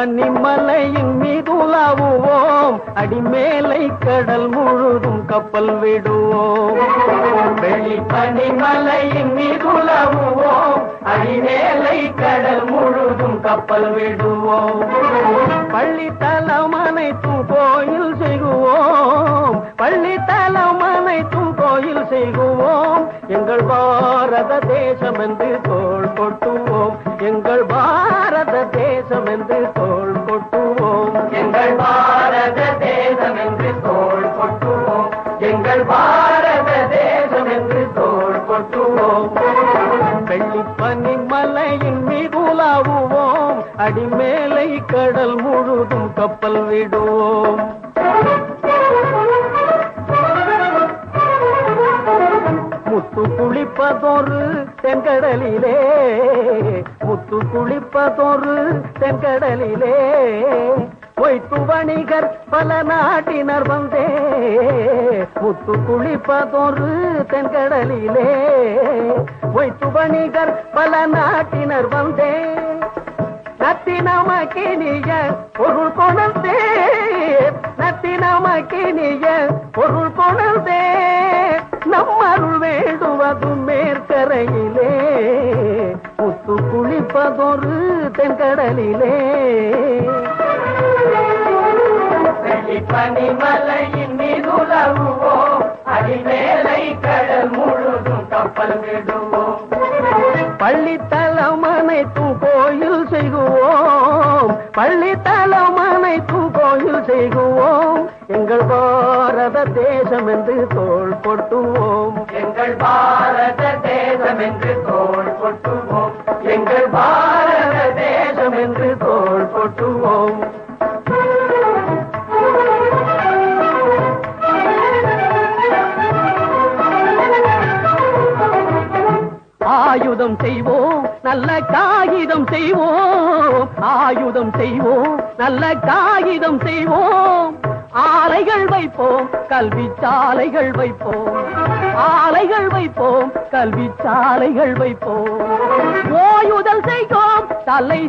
பனிமலையின் மீதுலாவுவோம் அடிமேலை கடல் முழுதும் கப்பல் விடுவோம். வெளி பனிமலையின் மீதுலாவுவோம் அடிமேலை கடல் முழுதும் கப்பல் விடுவோம். பள்ளி தலம் அனைத்தும் கோயில் செய்குவோம். பள்ளி தலம் அனைத்தும் கோயில் செய்குவோம். எங்கள் பாரத தேசம் என்று கள்ளிப்பனி மலையின் மீதுலாவுவோம் அடிமேலை கடல் முழுதும் கப்பல் விடுவோம். முத்து குளிப்பதொரு தென்கடலிலே முத்து குளிப்பதொரு தென்கடலிலே. பொய்த்து வணிகர் பல நாட்டினர் வந்தே. முத்து குளிப்பதொரு தென்கடலிலே. பொய்த்து வணிகர் பல நாட்டினர் வந்தே. நத்தினமக்கினிய பொருள் கொணர்ந்தே. நத்தினமக்கினிய பொருள் கொணர்ந்தே. நம்மருள் வேண்டுவதும் மேற்கரையிலே. முத்து குளிப்பதொரு தென்கடலிலே. பனிமலையின் மீதுலவுவோம். அடிமேலை கடல் முழுதும் கப்பல் விடுவோம். பள்ளித்தலம் அனைத்தும் கோயில் செய்குவோம். பள்ளித்தலம் அனைத்தும் கோயில் செய்குவோம். எங்கள் பாரத தேசம் என்று தோல் கொட்டுவோம் எங்கள் பாரத தேசம் என்று தோல் கொட்டுவோம் ஆயுதம் செய்வோம் நல்ல காகிதம் செய்வோம். ஆயுதம் செய்வோம் நல்ல காகிதம் செய்வோம். ஆலைகள் வைப்போம் கல்வி சாலைகள் வைப்போம். ஆலைகள் வைப்போம் கல்வி சாலைகள் வைப்போம். ஓயுதல் செய்வோம் தலை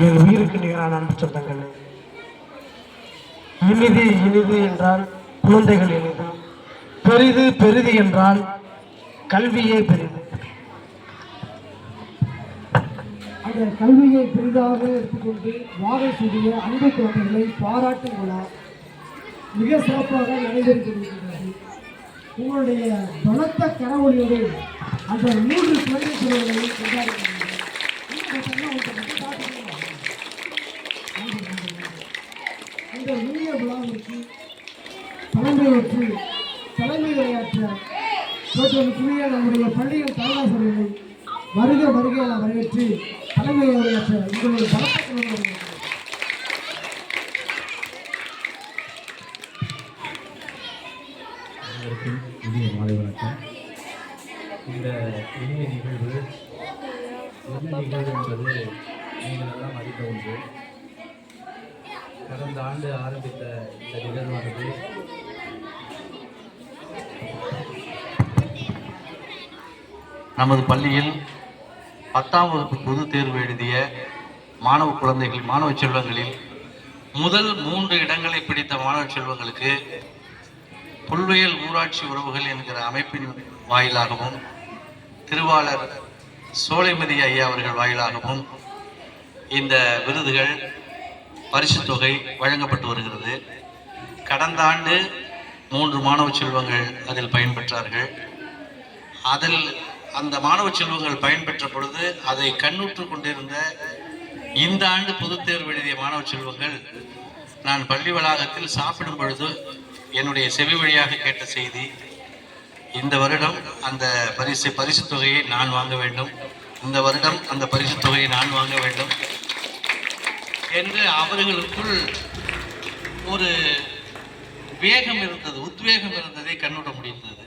என் உயிருக்கு நிகரான அன்பு சொந்தங்களே. இனிது இனிது என்றால் குழந்தைகள் இனிது. பெரிது பெரிது என்றால் கல்வியே பெரிது. அந்த கல்வியை பெரிதாக எடுத்துக்கொண்டு வாகை சூடிய அன்பு குழந்தைகளை பாராட்டும் விழா மிக சிறப்பாக நடைபெறுகிறது. உங்களுடைய பலத்த கரவொலியோடு அந்த மூன்று குழந்தை பிரிவுகளை கொண்டாடுகிறது இந்த இனிய விழாவிற்கு தலைமையேற்று தலைமை உரையாற்ற தோற்றக்கூடிய நம்முடைய பள்ளியின் தலைவாசர்களை வருக வருக என வரவேற்று தலைமை உரையாற்ற உங்களுடைய பலத்த இனிய மாலை வணக்கம். இந்த இனிய நிகழ்வு என்ன நிகழ்வு என்பது நீங்கள் எல்லாம் அறிந்த ஒன்று. கடந்த ஆண்டு ஆரம்பித்த இந்த நிகழ்வானது நமது பள்ளியில் பத்தாம் வகுப்பு பொதுத் தேர்வு எழுதிய மாணவ குழந்தைகள் மாணவ செல்வங்களில் முதல் மூன்று இடங்களை பிடித்த மாணவ செல்வங்களுக்கு புல்வெயல் ஊராட்சி உறவுகள் என்கிற அமைப்பின் வாயிலாகவும் திருவாளர் சோலைமதி ஐயா அவர்கள் வாயிலாகவும் இந்த விருதுகள் பரிசுத் தொகை வழங்கப்பட்டு வருகிறது. கடந்த ஆண்டு மூன்று மாணவ செல்வங்கள் அதில் பயன்பெற்றார்கள். அதில் அந்த மாணவ செல்வங்கள் பயன்பெற்ற பொழுது அதை கண்ணுற்று கொண்டிருந்த இந்த ஆண்டு பொதுத் தேர்வு எழுதிய மாணவ செல்வங்கள் நான் பள்ளி வளாகத்தில் சாப்பிடும் பொழுது என்னுடைய செவி வழியாக கேட்ட செய்தி இந்த வருடம் அந்த பரிசு பரிசு தொகையை நான் வாங்க வேண்டும். இந்த வருடம் அந்த பரிசு தொகையை நான் வாங்க வேண்டும். என்று அவர்களுக்குள் ஒரு வேகம் இருந்தது உத்வேகம் இருந்ததை கண்ணுட முடிந்தது.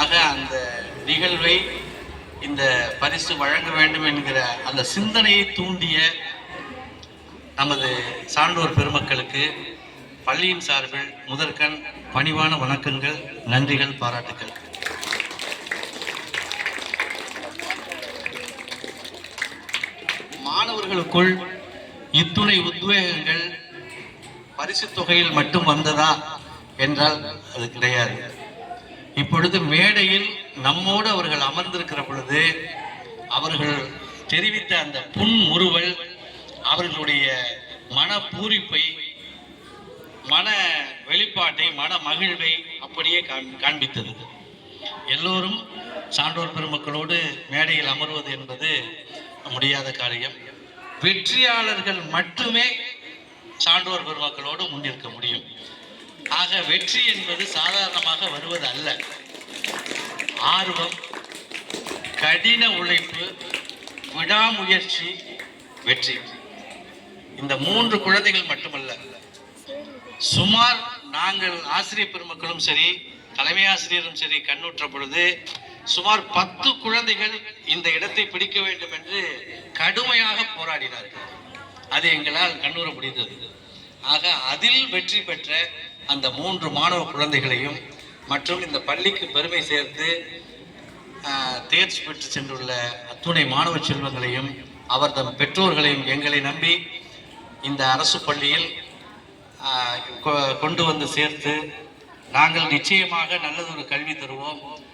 ஆக அந்த நிகழ்வை இந்த பரிசு வழங்க வேண்டும் என்கிற அந்த சிந்தனையை தூண்டிய நமது சான்றோர் பெருமக்களுக்கு பள்ளியின் சார்பில் முதற்கண் பணிவான வணக்கங்கள் நன்றிகள் பாராட்டுகள் மாணவர்களுக்குள் இத்துணை உத்வேகங்கள் பரிசு தொகையில் மட்டும் வந்ததா என்றால் அது கிடையாது. இப்பொழுது மேடையில் நம்மோடு அவர்கள் அமர்ந்திருக்கிற பொழுது அவர்கள் தெரிவித்த அந்த புன்முறுவல் அவர்களுடைய மன பூரிப்பை மன வெளிப்பாட்டை மன மகிழ்வை அப்படியே காண்- காண்பித்தது. எல்லோரும் சான்றோர் பெருமக்களோடு மேடையில் அமர்வது என்பது முடியாத காரியம். வெற்றியாளர்கள் மட்டுமே சான்றோர் பெருமக்களோடு முன்னிற்க முடியும். ஆக வெற்றி என்பது சாதாரணமாக வருவது அல்ல. ஆர்வம் கடின உழைப்பு விடாமுயற்சி வெற்றி. இந்த மூன்று குழந்தைகள் மட்டுமல்ல. சுமார் நாங்கள் ஆசிரியர் பெருமக்களும் சரி தலைமை ஆசிரியரும் சரி கண்ணுற்ற பொழுது சுமார் பத்து குழந்தைகள் இந்த இடத்தை பிடிக்க வேண்டும் என்று கடுமையாக போராடினார்கள். அது எங்களால் கண்ணுற முடிந்தது. ஆக அதில் வெற்றி பெற்ற அந்த மூன்று மாணவ குழந்தைகளையும் மற்றும் இந்த பள்ளிக்கு பெருமை சேர்த்து தேர்ச்சி பெற்று சென்றுள்ள அத்துணை மாணவ செல்வங்களையும் அவர் தம் பெற்றோர்களையும் எங்களை நம்பி இந்த அரசு பள்ளியில் கொ- கொண்டு வந்து சேர்த்து நாங்கள் நிச்சயமாக நல்லதொரு கல்வி தருவோம்.